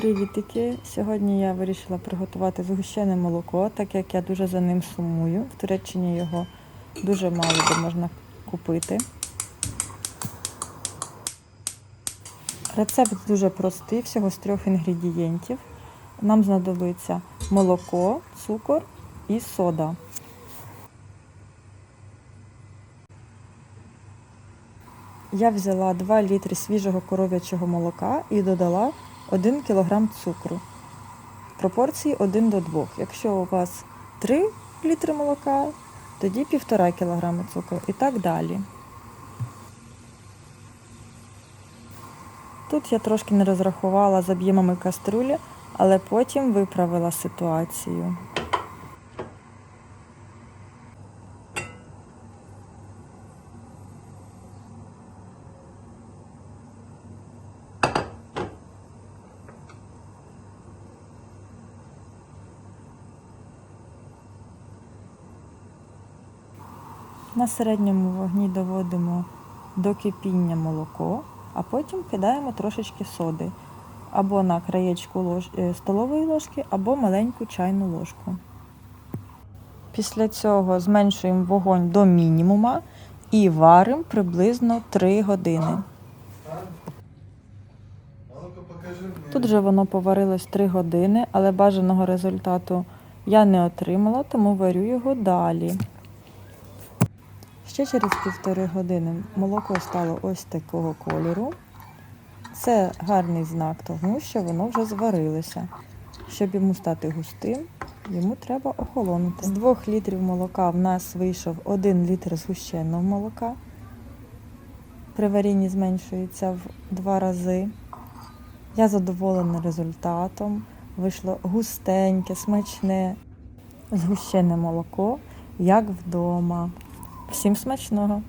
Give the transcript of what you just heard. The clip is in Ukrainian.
Привітики! Сьогодні я вирішила приготувати згущене молоко, так як я дуже за ним сумую. В Туреччині його дуже мало де можна купити. Рецепт дуже простий, всього з трьох інгредієнтів. Нам знадобиться молоко, цукор і сода. Я взяла 2 літри свіжого коров'ячого молока і додала 1 кг цукру. Пропорції 1 до 2. Якщо у вас 3 літри молока, тоді 1,5 кг цукру і так далі. Тут я трошки не розрахувала з об'ємами каструлі, але потім виправила ситуацію. На середньому вогні доводимо до кипіння молоко, а потім кидаємо трошечки соди або на краєчку лож... е, столової ложки, або маленьку чайну ложку. Після цього зменшуємо вогонь до мінімума і варимо приблизно 3 години. Тут же воно поварилось 3 години, але бажаного результату я не отримала, тому варю його далі. Ще через півтори години молоко стало ось такого кольору. Це гарний знак того, що воно вже зварилося. Щоб йому стати густим, йому треба охолонути. З 2 літрів молока в нас вийшов 1 літр згущеного молока. При варінні зменшується в 2 рази. Я задоволена результатом. Вийшло густеньке, смачне, згущене молоко, як вдома. Всім смачного!